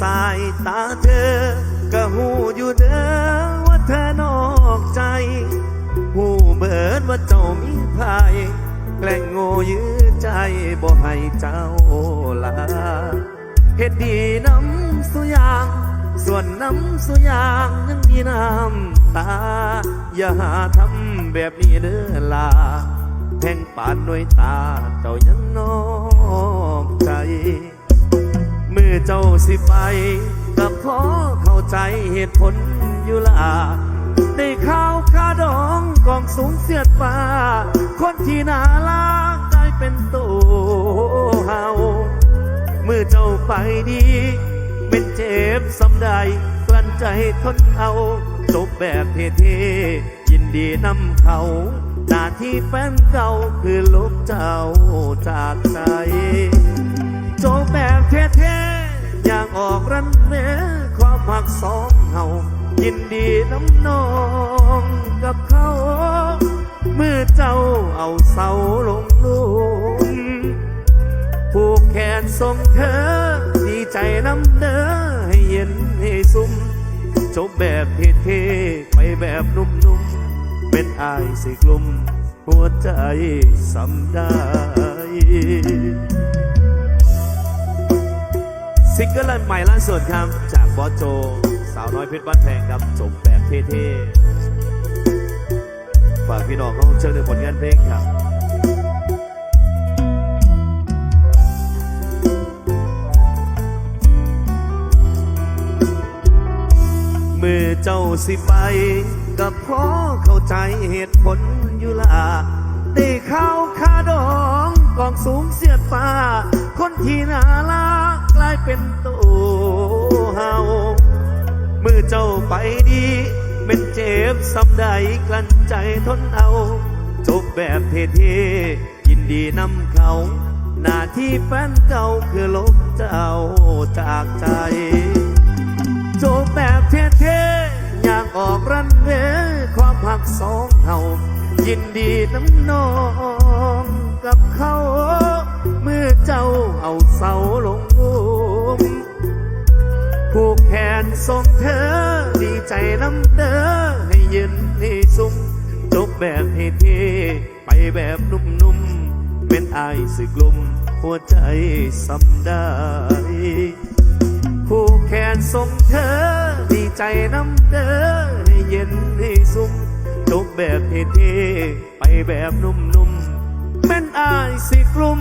สายตาเธอ ก็หูอยู่เด้อว่าเธอนอกใจ หูเบิดว่าเจ้ามีภัยแกล้งโง่ยื้อใจบ่ให้เจ้าลาเฮ็ดดีน้ำสุยาง ส่วนน้ำสุยางยังมีน้ำตา อย่าหาทำแบบนี้เด้อลาแทงปานด้วยตาเจ้ายังนอกใจ มื่อเจ้าสิไปก็พอเข้าใจเหตุผลอยู่ละได้ข่าวคาดองกองสูงเสียดฟ้า คนที่น่ารักได้เป็นตัวเฮาเมื่อเจ้าไปดี เป็นเจ็บสำใดกลั้นใจทนเอาจบแบบเท่ๆยินดีนำเขาหน้าที่แฟนเก่าคือลบเจ้าจากใจจบแบบเท่ๆ ย่างออกรันเนความหักสองเฮายินดีน้ำนองกับเขาเมื่อเจ้าเอาเสาลงลุมผูกแขนส่งเธอ ดีใจน้ำเด้อให้เย็นให้ซุ่มจบแบบเท่ๆไปแบบนุ่มๆเป็นอายสิกลุ่มหัวใจสำได้ ซิงเกิลใหม่ล่าสุดครับ จากบอสโจ สาวน้อยเพชรบ้านแพงครับจบแบบเท่ๆฝากพี่น้องเขาเชิญในผลงานเพลงครับมื่อเจ้าสิไปก็พอเข้าใจเหตุผลอยู่ละได้เข้าคาดองกองสูงเสียดฟ้า คนที่น่ารัก ลายเป็นตัวเฮามือเจ้าไปดีเป็นเจ็บสำใดกลั้นใจทนเอา จบแบบเท่ๆยินดีนำเขา หน้าที่แฟนเก่าคือลบเจ้าจากใจ จบแบบเท่ๆอยากออกรันเวย์ความหักสองเฮายินดีน้ำนอง นส่งเธอ ดีใจน้ำเด้อให้เย็นให้ซุ่มจบแบบเท่ไปแบบนุ่มๆเป็นอายสึกลมหัวใจสำได้ผูกแขนส่งเธอ ดีใจน้ำเด้อให้เย็นให้ซุ่มจบแบบเท่ๆไปแบบนุ่มๆแม่นอายสิกลุ่ม